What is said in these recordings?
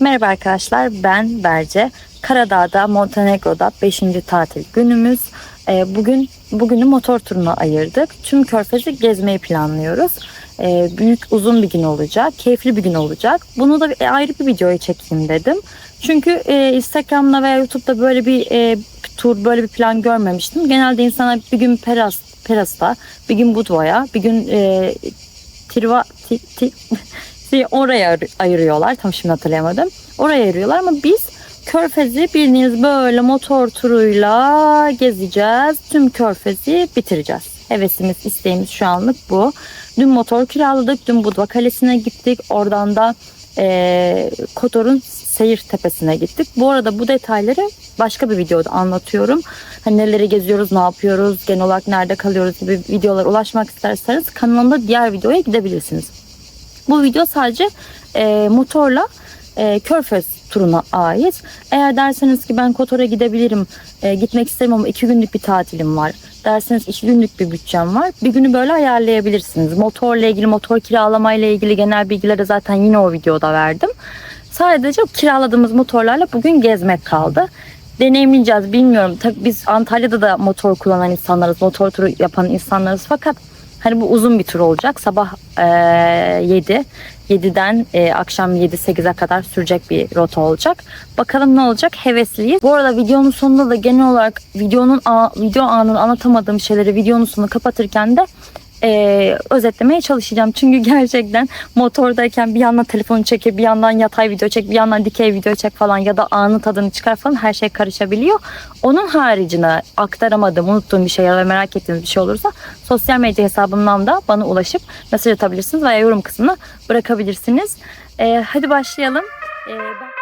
Merhaba arkadaşlar ben Berce. Karadağ'da Montenegro'da 5. tatil günümüz. Ee, bugün bugünü motor turuna ayırdık. Tüm körfezi gezmeyi planlıyoruz. Ee, büyük uzun bir gün olacak. Keyifli bir gün olacak. Bunu da bir- ayrı bir videoya çekeyim dedim. Çünkü e, Instagram'da veya YouTube'da böyle bir e, tur, böyle bir plan görmemiştim. Genelde insanlar bir gün Peras, Peras'ta, bir gün Budva'ya, bir gün e, Tirva, ti, ti, Şey, oraya ayır- ayırıyorlar. Tam şimdi hatırlayamadım. Oraya ayırıyorlar ama biz Körfez'i bildiğiniz böyle motor turuyla gezeceğiz. Tüm Körfez'i bitireceğiz. Hevesimiz, isteğimiz şu anlık bu. Dün motor kiraladık. Dün Budva Kalesi'ne gittik. Oradan da eee Kotor'un seyir tepesine gittik. Bu arada bu detayları başka bir videoda anlatıyorum. Hani neleri geziyoruz, ne yapıyoruz, genel olarak nerede kalıyoruz gibi videolara ulaşmak isterseniz kanalımda diğer videoya gidebilirsiniz. Bu video sadece e, motorla e, Körfez turuna ait. Eğer derseniz ki ben Kotor'a gidebilirim, e, gitmek ama iki günlük bir tatilim var. Derseniz iki günlük bir bütçem var. Bir günü böyle ayarlayabilirsiniz. Motorla ilgili, motor kiralamayla ilgili genel bilgileri zaten yine o videoda verdim. Sadece kiraladığımız motorlarla bugün gezmek kaldı. Deneyimleyeceğiz bilmiyorum. Tabii biz Antalya'da da motor kullanan insanlarız, motor turu yapan insanlarız. Fakat Hani bu uzun bir tur olacak. Sabah e, 7, 7'den e, akşam 7-8'e kadar sürecek bir rota olacak. Bakalım ne olacak? Hevesliyiz. Bu arada videonun sonunda da genel olarak videonun video anını anlatamadığım şeyleri videonun sonunu kapatırken de e, özetlemeye çalışacağım. Çünkü gerçekten motordayken bir yandan telefonu çekip bir yandan yatay video çek bir yandan dikey video çek falan ya da anın tadını çıkar falan her şey karışabiliyor. Onun haricinde aktaramadığım, unuttuğum bir şey ya da merak ettiğiniz bir şey olursa sosyal medya hesabımdan da bana ulaşıp mesaj atabilirsiniz veya yorum kısmına bırakabilirsiniz. E, hadi başlayalım. E, ben...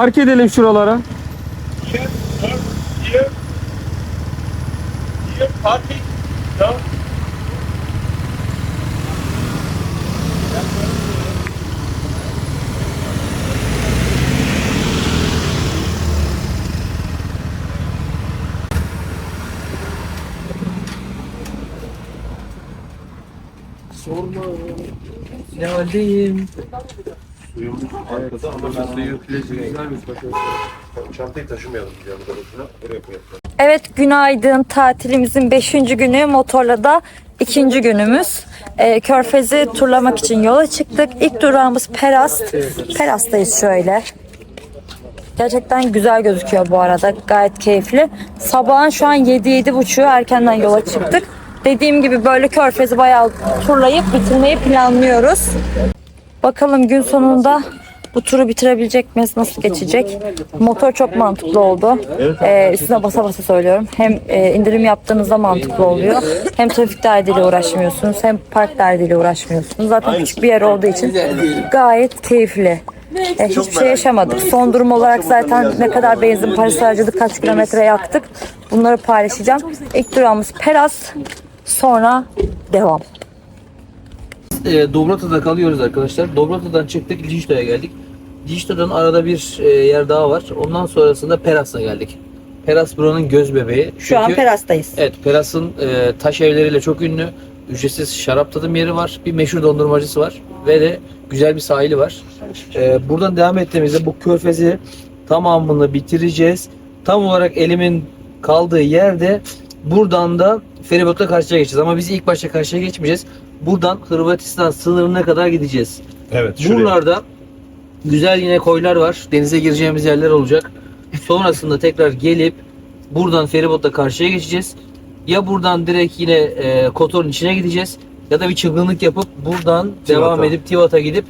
Park edelim şuralara. Here, here, here, arkada ama ben. Çantayı taşımayalım. Oraya koyalım. Evet günaydın tatilimizin 5. günü motorla da ikinci günümüz. Ee, Körfez'i turlamak için yola çıktık. İlk durağımız Perast. Perast'tayız şöyle. Gerçekten güzel gözüküyor bu arada. Gayet keyifli. Sabahın şu an 7-7.30'u erkenden yola çıktık. Dediğim gibi böyle Körfez'i bayağı turlayıp bitirmeyi planlıyoruz. Bakalım gün sonunda bu turu bitirebilecek miyiz? Nasıl geçecek? Motor çok mantıklı oldu. Ee, üstüne basa basa söylüyorum. Hem e, indirim yaptığınızda mantıklı oluyor. Hem trafik derdiyle uğraşmıyorsunuz. Hem park derdiyle uğraşmıyorsunuz. Zaten küçük bir yer olduğu için gayet keyifli. E, hiçbir şey yaşamadık. Son durum olarak zaten ne kadar benzin parası harcadık, kaç kilometre yaktık. Bunları paylaşacağım. İlk durağımız Peras. Sonra devam. E, Dobrata'da kalıyoruz arkadaşlar. Dobrata'dan çıktık, Dijito'ya geldik. Dijito'dan arada bir e, yer daha var. Ondan sonrasında Peras'a geldik. Peras buranın göz bebeği. Şu an Çünkü- Peras'tayız. Evet, Peras'ın e, taş evleriyle çok ünlü. Ücretsiz şarap tadım yeri var. Bir meşhur dondurmacısı var. Ve de güzel bir sahili var. E, buradan devam ettiğimizde bu körfezi tamamını bitireceğiz. Tam olarak elimin kaldığı yerde buradan da feribotla karşıya geçeceğiz. Ama biz ilk başta karşıya geçmeyeceğiz. Buradan Hırvatistan sınırına kadar gideceğiz. Evet Buralarda güzel yine koylar var. Denize gireceğimiz yerler olacak. Sonrasında tekrar gelip buradan feribotla karşıya geçeceğiz. Ya buradan direkt yine e, Kotor'un içine gideceğiz ya da bir çılgınlık yapıp buradan devam edip Tivat'a gidip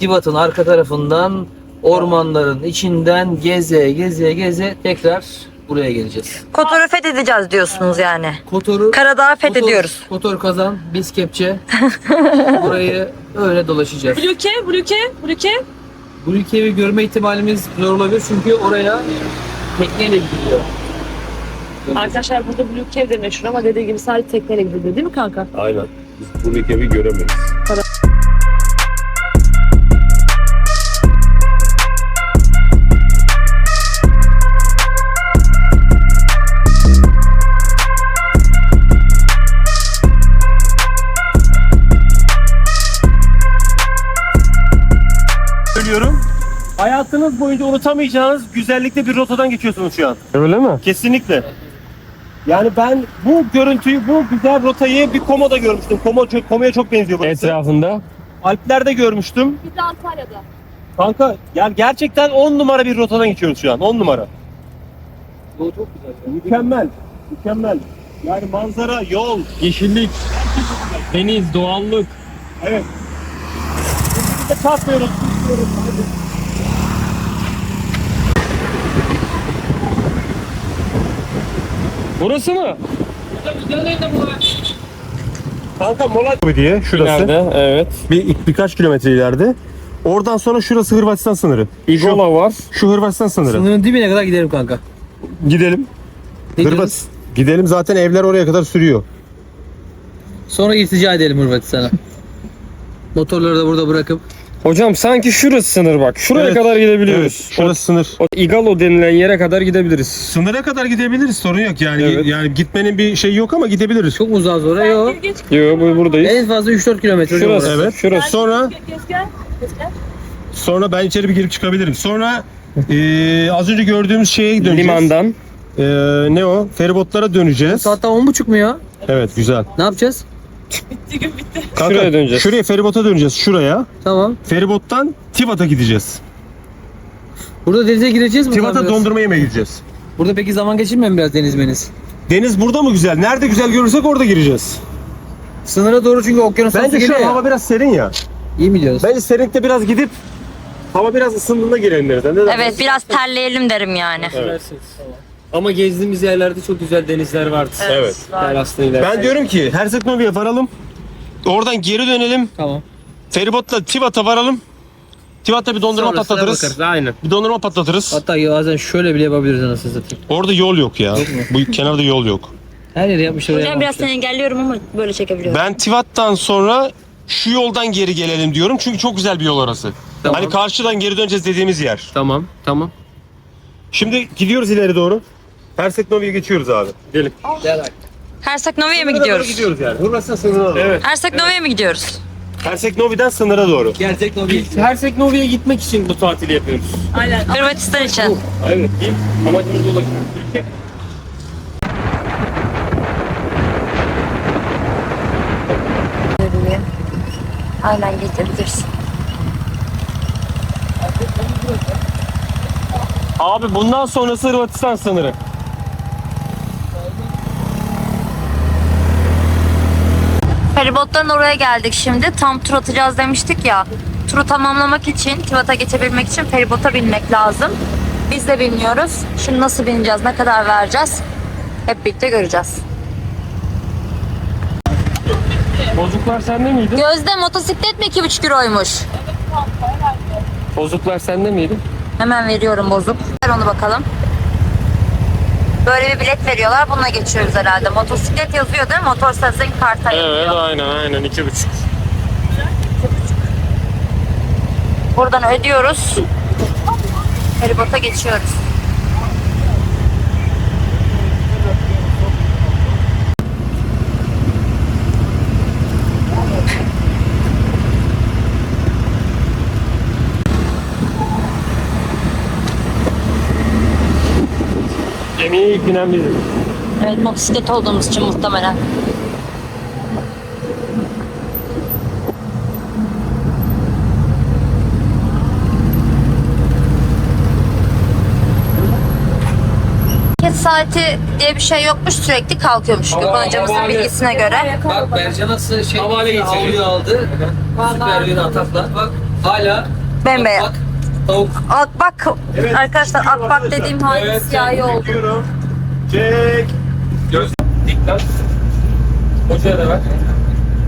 Tivat'ın arka tarafından ormanların içinden geze geze geze tekrar buraya geleceğiz. Kotor'u fethedeceğiz diyorsunuz yani. Kotor'u Karadağ'ı fethediyoruz. Kotor, Kotor kazan, biz kepçe. Burayı öyle dolaşacağız. Blüke, blüke. Bu ülkeyi görme ihtimalimiz zor olabilir çünkü oraya tekneyle gidiliyor. Arkadaşlar burada blüke de meşhur ama dediği gibi sadece tekneyle gidiyor değil mi kanka? Aynen. Biz bu evi göremeyiz. söylüyorum. Boyunca unutamayacağınız güzellikte bir rotadan geçiyorsunuz şu an. Öyle mi? Kesinlikle. Yani ben bu görüntüyü, bu güzel rotayı bir Komo'da görmüştüm. Komo, Komo'ya çok benziyor burası. Etrafında. Alplerde görmüştüm. Bir de Antalya'da. Kanka yani gerçekten 10 numara bir rotadan geçiyoruz şu an. 10 numara. Yol çok güzel. Mükemmel. Mükemmel. Yani manzara, yol. Yeşillik. Deniz, doğallık. Evet. Biz de çarpmıyoruz. Hadi. Burası mı? Kanka mola diye şurası. Nerede? Evet. Bir, birkaç kilometre ileride. Oradan sonra şurası Hırvatistan sınırı. İgola var. Şu Hırvatistan sınırı. Sınırın dibine kadar gidelim kanka. Gidelim. Ne Hırvat. Gidelim zaten evler oraya kadar sürüyor. Sonra irtica edelim Hırvatistan'a. Motorları da burada bırakıp. Hocam sanki şurası sınır bak. Şuraya Evet. kadar gidebiliyoruz. Evet, şurası sınır. O, o Igalo denilen yere kadar gidebiliriz. Sınıra kadar gidebiliriz sorun yok yani Evet. yani gitmenin bir şey yok ama gidebiliriz. Çok uzağız oraya. Yok. Geç, Yo bu buradayız. En fazla 3-4 kilometre. hocam Şurası. orası. Evet. Şurası. Sonra geç, geç, gel. Geç, gel. sonra ben içeri bir girip çıkabilirim. Sonra eee, az önce gördüğümüz şeye döneceğiz. Limandan. Eee, ne o? Feribotlara döneceğiz. Saat daha 10.30 mu ya? Evet güzel. Ne yapacağız? Bitti gün bitti. Kanka, Şuraya döneceğiz. Şuraya feribota döneceğiz şuraya. Tamam. Feribottan Tivat'a gideceğiz. Burada denize gireceğiz mi? Tivat'a dondurma yemeye gideceğiz. Burada peki zaman geçirmiyor mu biraz deniz meniz? Deniz burada mı güzel? Nerede güzel görürsek orada gireceğiz. Sınıra doğru çünkü okyanus Bence şu an hava biraz serin ya. İyi mi diyoruz? Bence serinlikte biraz gidip hava biraz ısındığında girelim dersin? Evet biraz terleyelim derim yani. Ama gezdiğimiz yerlerde çok güzel denizler vardı. Evet. Teraslı iler. Ben diyorum ki Herzeg Novi'ye varalım. Oradan geri dönelim. Tamam. Feribotla Tivat'a varalım. Tivat'ta bir dondurma Sonrasına patlatırız. bakarız. Aynen. Bir dondurma patlatırız. Hatta bazen şöyle bile yapabiliriz anasını satayım. Orada yol yok ya. Bu kenarda yol yok. Her yeri yapmışlar. oraya Hocam biraz yapmışlar. seni engelliyorum ama böyle çekebiliyorum. Ben Tivat'tan sonra şu yoldan geri gelelim diyorum. Çünkü çok güzel bir yol orası. Tamam. Hani karşıdan geri döneceğiz dediğimiz yer. Tamam. Tamam. Şimdi gidiyoruz ileri doğru. Herzeg Novi'ye geçiyoruz abi. Gidelim. Gel bak. Hersek Novi'ye mi Sınıra doğru gidiyoruz? gidiyoruz yani. Hırvatistan sınırına doğru. Evet. Hersek Novi'ye mi gidiyoruz? Herzeg Novi'den sınıra doğru. Gerçek Novi. Hersek Novi'ye gitmek için bu tatili yapıyoruz. Aynen. Hırvatistan için. Evet. İlk amacımız ulaşmak. Aynen geçebilirsin. Abi bundan sonrası Hırvatistan sınırı. Feribottan oraya geldik şimdi. Tam tur atacağız demiştik ya. Turu tamamlamak için, Tivat'a geçebilmek için feribota binmek lazım. Biz de bilmiyoruz. Şimdi nasıl bineceğiz, ne kadar vereceğiz? Hep birlikte göreceğiz. Bozuklar sende miydi? Gözde motosiklet mi 2,5 euroymuş? Bozuklar sende miydi? Hemen veriyorum bozuk. Ver onu bakalım. Böyle bir bilet veriyorlar. Bununla geçiyoruz herhalde. Motosiklet yazıyor değil mi? Motor sazın karta yazıyor. aynen aynen iki buçuk. Buradan ödüyoruz. Feribota geçiyoruz. Gemiye ilk binen biziz. Evet motosiklet olduğumuz için muhtemelen. Saati diye bir şey yokmuş sürekli kalkıyormuş Gökhan hocamızın bilgisine göre. Bak Berce nasıl şey Havale havluyu aldı. Süper bir atakla. Bak hala Bembeyaz. Bak, tavuk Akbak arkadaşlar akbak dediğim halde Evet, siyahi oldu. çekiyorum. Çek. Dikkat. Hocaya da ver.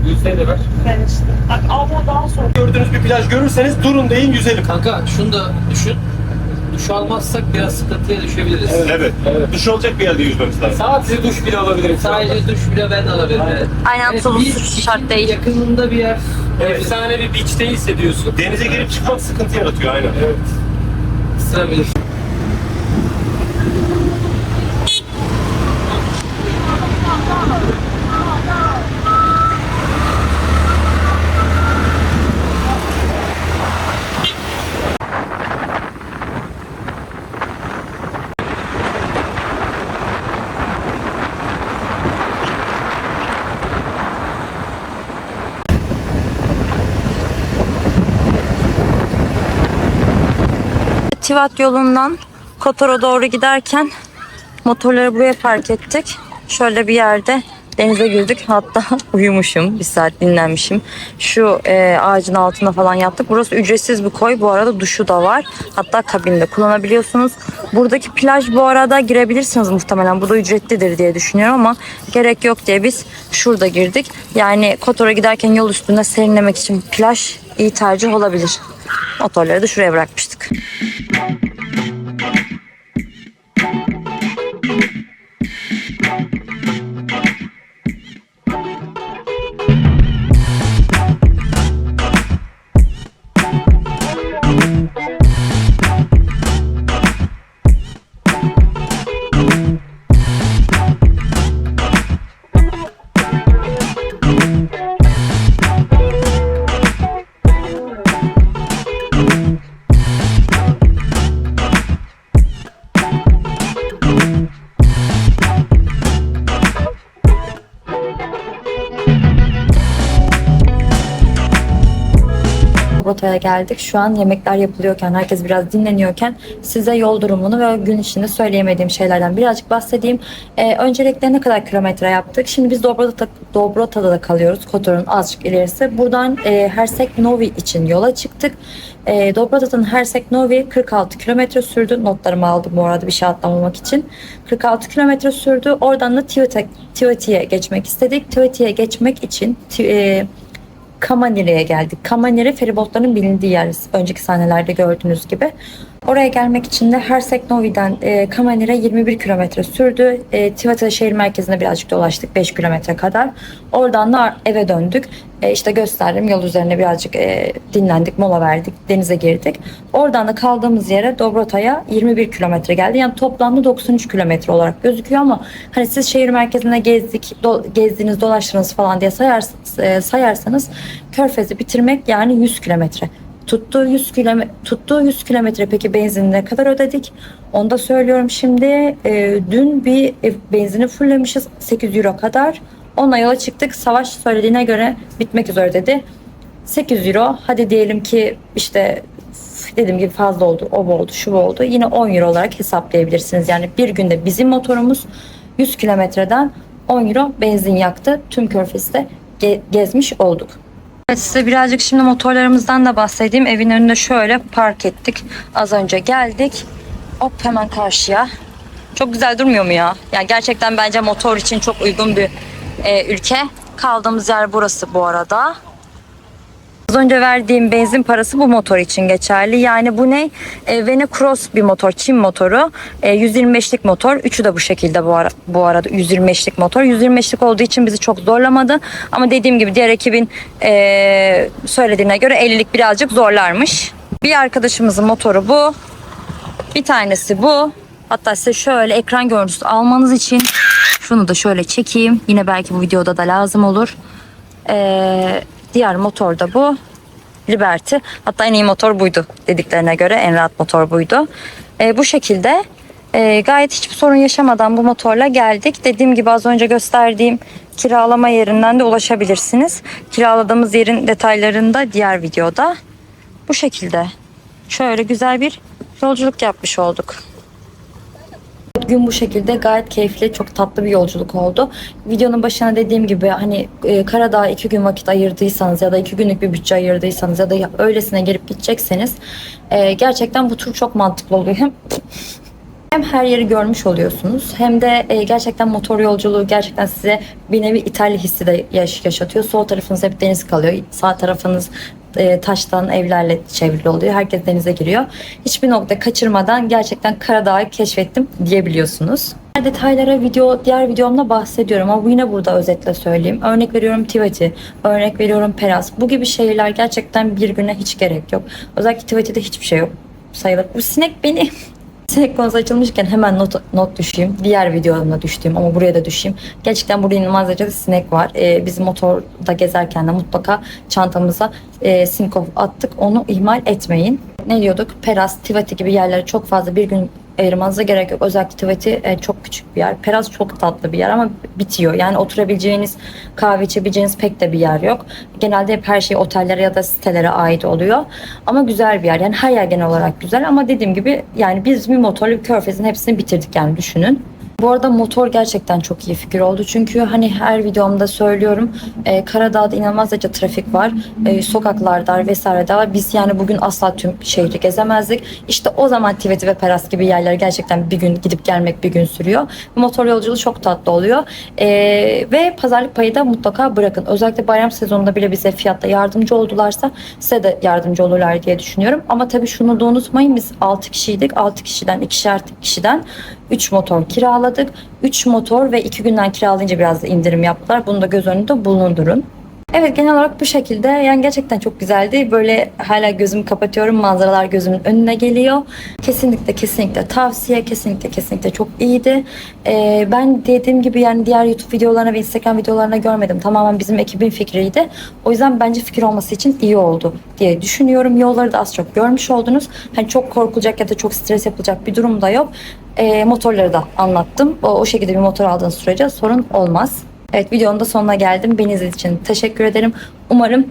Gülse'ye de ver. Ben işte. Bak ama daha sonra. Gördüğünüz bir plaj görürseniz durun deyin yüzelim. Kanka şunu da düşün. Duş almazsak biraz sıkıntıya düşebiliriz. Evet. Duş olacak bir yerde yüzmemiz lazım. Sadece duş bile alabilirim. Sadece duş bile ben alabilirim. Evet. Aynen Evet, sulu bir- su şart değil. Yakınında bir yer. Efsane bir beach'te hissediyorsun. Denize girip çıkmak sıkıntı yaratıyor aynen. Evet. Isırabilir. Tivat yolundan Kotor'a doğru giderken motorları buraya park ettik. Şöyle bir yerde denize girdik. Hatta uyumuşum. Bir saat dinlenmişim. Şu e, ağacın altında falan yaptık. Burası ücretsiz bir koy. Bu arada duşu da var. Hatta kabinde kullanabiliyorsunuz. Buradaki plaj bu arada girebilirsiniz muhtemelen. Bu da ücretlidir diye düşünüyorum ama gerek yok diye biz şurada girdik. Yani Kotor'a giderken yol üstünde serinlemek için plaj iyi tercih olabilir. Motorları da şuraya bırakmıştık. Rotaya geldik. Şu an yemekler yapılıyorken, herkes biraz dinleniyorken size yol durumunu ve gün içinde söyleyemediğim şeylerden birazcık bahsedeyim. Ee, öncelikle ne kadar kilometre yaptık? Şimdi biz Dobrota, Dobrota'da da kalıyoruz. Kotor'un azıcık ilerisi. Buradan e, Hersek Novi için yola çıktık. E, Dobrota'dan Hersek Novi 46 kilometre sürdü. Notlarımı aldım bu arada bir şey atlamamak için. 46 kilometre sürdü. Oradan da Tiyoti'ye geçmek istedik. Tiyoti'ye geçmek için e, Kamaniri'ye geldik. Kamaniri feribotların bilindiği yer. Önceki sahnelerde gördüğünüz gibi. Oraya gelmek için de Hersek Novi'den e, Kamanir'e 21 kilometre sürdü. E, Tivata şehir merkezine birazcık dolaştık 5 kilometre kadar. Oradan da eve döndük. E, işte gösterdim yol üzerine birazcık e, dinlendik, mola verdik, denize girdik. Oradan da kaldığımız yere Dobrota'ya 21 kilometre geldi. Yani toplamda 93 kilometre olarak gözüküyor ama hani siz şehir merkezine gezdik, do- gezdiniz, dolaştınız falan diye sayarsanız, e, sayarsanız Körfez'i bitirmek yani 100 kilometre. Tuttuğu 100 kilometre tuttuğu 100 kilometre peki benzin ne kadar ödedik? Onu da söylüyorum şimdi. E, dün bir benzini fulllemişiz 8 euro kadar. Onunla yola çıktık. Savaş söylediğine göre bitmek üzere dedi. 8 euro. Hadi diyelim ki işte dediğim gibi fazla oldu. O oldu, şu oldu. Yine 10 euro olarak hesaplayabilirsiniz. Yani bir günde bizim motorumuz 100 kilometreden 10 euro benzin yaktı. Tüm körfezde ge- gezmiş olduk. Evet, size birazcık şimdi motorlarımızdan da bahsedeyim. Evin önünde şöyle park ettik. Az önce geldik. Hop hemen karşıya. Çok güzel durmuyor mu ya? Yani gerçekten bence motor için çok uygun bir e, ülke. Kaldığımız yer burası bu arada. Az önce verdiğim benzin parası bu motor için geçerli. Yani bu ne? E, Vene Cross bir motor, Çin motoru. E, 125'lik motor. Üçü de bu şekilde bu, ara, bu arada 125'lik motor. 125'lik olduğu için bizi çok zorlamadı. Ama dediğim gibi diğer ekibin e, söylediğine göre 50'lik birazcık zorlarmış. Bir arkadaşımızın motoru bu. Bir tanesi bu. Hatta size şöyle ekran görüntüsü almanız için şunu da şöyle çekeyim. Yine belki bu videoda da lazım olur. Ee, diğer motor da bu. Liberty. Hatta en iyi motor buydu dediklerine göre. En rahat motor buydu. Ee, bu şekilde e, gayet hiçbir sorun yaşamadan bu motorla geldik. Dediğim gibi az önce gösterdiğim kiralama yerinden de ulaşabilirsiniz. Kiraladığımız yerin detaylarını da diğer videoda. Bu şekilde. Şöyle güzel bir yolculuk yapmış olduk. Gün bu şekilde gayet keyifli, çok tatlı bir yolculuk oldu. Videonun başına dediğim gibi hani e, Karadağ'a iki gün vakit ayırdıysanız ya da iki günlük bir bütçe ayırdıysanız ya da öylesine gelip gidecekseniz e, gerçekten bu tur çok mantıklı oluyor. Hem her yeri görmüş oluyorsunuz hem de e, gerçekten motor yolculuğu gerçekten size bir nevi İtalya hissi de yaş- yaşatıyor. Sol tarafınız hep deniz kalıyor. Sağ tarafınız e, taştan evlerle çevrili oluyor. Herkes denize giriyor. Hiçbir nokta kaçırmadan gerçekten Karadağ'ı keşfettim diyebiliyorsunuz. Detaylara video, diğer videomda bahsediyorum ama bu yine burada özetle söyleyeyim. Örnek veriyorum Tivati, örnek veriyorum Peras. Bu gibi şeyler gerçekten bir güne hiç gerek yok. Özellikle Tivati'de hiçbir şey yok sayılır. Bu sinek beni Sinek konusu açılmışken hemen not, not düşeyim. Diğer videomda düştüğüm ama buraya da düşeyim. Gerçekten burada inanılmaz derecede sinek var. Ee, biz motorda gezerken de mutlaka çantamıza e, sinkov attık. Onu ihmal etmeyin. Ne diyorduk? Peras, Tivati gibi yerlere çok fazla bir gün ayırmanıza gerek yok. Özellikle Tivati e, çok küçük bir yer. Peras çok tatlı bir yer ama bitiyor. Yani oturabileceğiniz, kahve içebileceğiniz pek de bir yer yok. Genelde hep her şey otellere ya da sitelere ait oluyor. Ama güzel bir yer. Yani her yer genel olarak güzel ama dediğim gibi yani biz bir motorlu körfezin hepsini bitirdik yani düşünün. Bu arada motor gerçekten çok iyi fikir oldu. Çünkü hani her videomda söylüyorum e, Karadağ'da inanılmaz derece trafik var. E, sokaklarda vesaire de var. Biz yani bugün asla tüm şehri gezemezdik. İşte o zaman Tiveti ve Peras gibi yerlere gerçekten bir gün gidip gelmek bir gün sürüyor. Motor yolculuğu çok tatlı oluyor. E, ve pazarlık payı da mutlaka bırakın. Özellikle bayram sezonunda bile bize fiyatta yardımcı oldularsa size de yardımcı olurlar diye düşünüyorum. Ama tabii şunu da unutmayın biz 6 kişiydik. 6 kişiden ikişer kişiden 3 motor kiraladık. 3 motor ve 2 günden kiralayınca biraz da indirim yaptılar. Bunu da göz önünde bulundurun. Evet genel olarak bu şekilde yani gerçekten çok güzeldi. Böyle hala gözümü kapatıyorum manzaralar gözümün önüne geliyor. Kesinlikle kesinlikle tavsiye kesinlikle kesinlikle çok iyiydi. Ee, ben dediğim gibi yani diğer YouTube videolarına ve Instagram videolarına görmedim. Tamamen bizim ekibin fikriydi. O yüzden bence fikir olması için iyi oldu diye düşünüyorum. Yolları da az çok görmüş oldunuz. Hani çok korkulacak ya da çok stres yapılacak bir durum da yok. Ee, motorları da anlattım. O, o şekilde bir motor aldığınız sürece sorun olmaz. Evet videonun da sonuna geldim. Beni izlediğiniz için teşekkür ederim. Umarım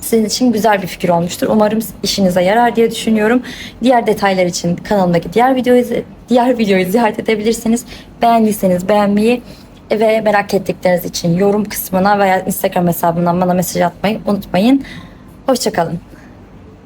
sizin için güzel bir fikir olmuştur. Umarım işinize yarar diye düşünüyorum. Diğer detaylar için kanalımdaki diğer videoyu diğer videoyu ziyaret edebilirsiniz. Beğendiyseniz beğenmeyi ve merak ettikleriniz için yorum kısmına veya Instagram hesabından bana mesaj atmayı unutmayın. Hoşçakalın.